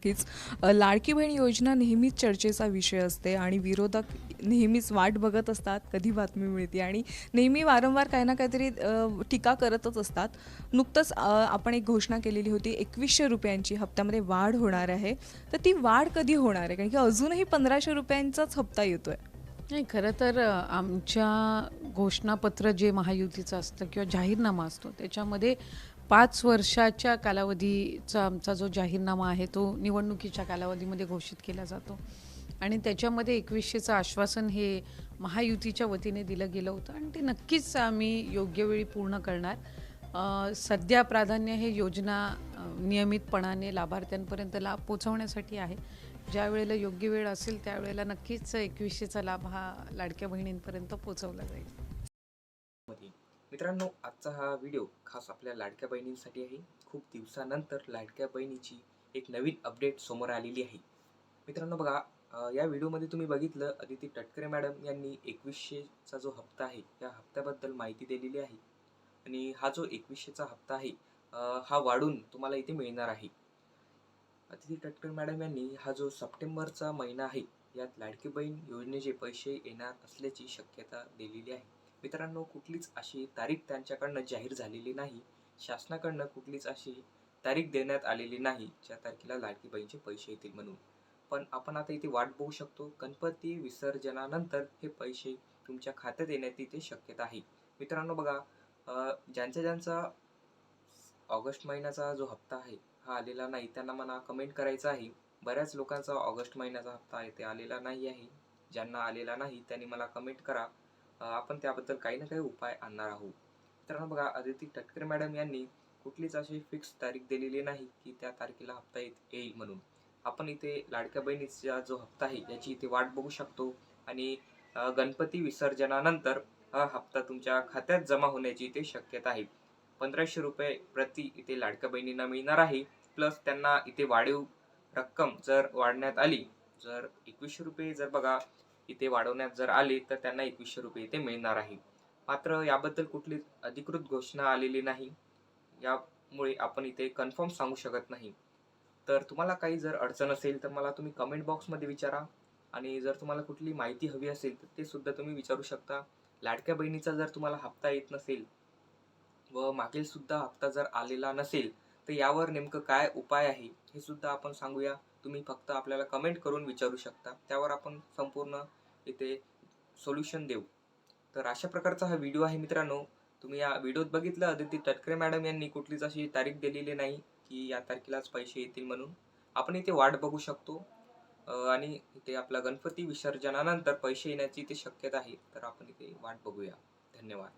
नक्कीच. लाडकी बहीण योजना नेहमीच चर्चेचा विषय असते आणि विरोधक नेहमीच वाट बघत असतात कधी बातमी मिळते आणि नेहमी वारंवार काही ना काहीतरी टीका करतच असतात. नुकतंच आपण एक घोषणा केलेली होती एकवीसशे रुपयांची हप्त्यामध्ये वाढ होणार आहे. तर ती वाढ कधी होणार आहे? कारण की अजूनही पंधराशे रुपयांचाच हप्ता येतोय. नाही खरं तर आमच्या घोषणापत्र जे महायुतीचं असतं किंवा जाहीरनामा असतो त्याच्यामध्ये पाच वर्षाच्या कालावधीचा आमचा जो जाहीरनामा आहे तो निवडणुकीच्या कालावधीमध्ये घोषित केला जातो. आणि त्याच्यामध्ये एकवीसशेचं आश्वासन हे महायुतीच्या वतीने दिलं गेलं होतं आणि ते नक्कीच आम्ही योग्य वेळी पूर्ण करणार. सध्या प्राधान्य हे योजना नियमितपणाने लाभार्थ्यांपर्यंत लाभ पोचवण्यासाठी आहे. ज्या वेळेला योग्य वेळ असेल त्यावेळेला नक्कीच एकवीसशेचा लाभ हा लाडक्या बहिणींपर्यंत पोचवला जाईल. मित्रांनो आजचा हा व्हिडिओ खास आपल्या लाडक्या बहिणींसाठी आहे. खूप दिवसानंतर लाडक्या बहिणीची एक नवीन अपडेट समोर आलेली आहे. मित्रांनो बघा या व्हिडिओमध्ये तुम्ही बघितलं अदिती टटकरे मॅडम यांनी एकवीसशेचा जो हप्ता आहे या हप्त्याबद्दल माहिती दिलेली आहे. आणि हा जो एकवीसशेचा हप्ता आहे हा वाढून तुम्हाला इथे मिळणार आहे. अदिती तटकरे मॅडम यांनी हा जो सप्टेंबरचा महिना आहे यात लाडकी बहीण योजनेचे पैसे येणार असल्याची शक्यता दिलेली आहे. मित्रांनो कुठलीच अशी तारीख त्यांच्याकडनं जाहीर झालेली नाही. शासनाकडनं कुठलीच अशी तारीख देण्यात आलेली नाही ज्या तारखेला लाडकी पैसे येतील म्हणून. पण आपण आता इथे वाट बघू शकतो गणपती विसर्जनानंतर हे पैसे तुमच्या खात्यात येण्याची इथे शक्यता आहे. मित्रांनो बघा अं, ज्यांचा ज्यांचा ऑगस्ट महिन्याचा जो हप्ता आहे हा आलेला नाही त्यांना मला कमेंट करायचा आहे. बऱ्याच लोकांचा ऑगस्ट महिन्याचा हप्ता आहे ते आलेला नाही आहे. ज्यांना आलेला नाही त्यांनी मला कमेंट करा. आपण त्याबद्दल काही ना काही उपाय आणणार आहोत. मित्रांनो बघा अदिती तटकरे मॅडम यांनी कुठलीच अशी फिक्स तारीख दिलेली नाही की त्या तारखेला हप्ता येत येईल म्हणून. आपण इथे लाडक्या बहिणीचा जो हप्ता आहे याची इथे वाट बघू शकतो आणि गणपती विसर्जनानंतर हा हप्ता तुमच्या खात्यात जमा होण्याची इथे शक्यता आहे. पंधराशे रुपये प्रति इथे लाडक्या बहिणींना मिळणार आहे प्लस त्यांना इथे वाढीव रक्कम जर वाढण्यात आली जर एकवीसशे रुपये जर बघा इथे वाढवण्यात जर आले तर त्यांना एकवीसशे रुपये इथे मिळणार आहे. मात्र याबद्दल कुठली अधिकृत घोषणा आलेली नाही. यामुळे आपण इथे कन्फर्म सांगू शकत नाही. तर तुम्हाला काही जर अडचण असेल तर मला तुम्ही कमेंट बॉक्समध्ये विचारा. आणि जर तुम्हाला कुठली माहिती हवी असेल तर ते सुद्धा तुम्ही विचारू शकता. लाडक्या बहिणीचा जर तुम्हाला हप्ता येत नसेल व मागील सुद्धा हप्ता जर आलेला नसेल तर यावर नेमकं काय उपाय आहे हे सुद्धा आपण सांगूया. तुम्ही फक्त आपल्याला कमेंट करून विचारू शकता. त्यावर आपण संपूर्ण इथे सोल्युशन देऊ. तर अशा प्रकारचा हा व्हिडिओ आहे मित्रांनो. तुम्ही या व्हिडिओत बघितलं अदिती तटकरे मॅडम यांनी कुठलीच अशी तारीख दिलेली नाही की या तारखेलाच पैसे येतील म्हणून. आपण इथे वाट बघू शकतो. आणि इथे आपला गणपती विसर्जनानंतर पैसे येण्याची इथे शक्यता आहे. तर आपण इथे वाट बघूया. धन्यवाद.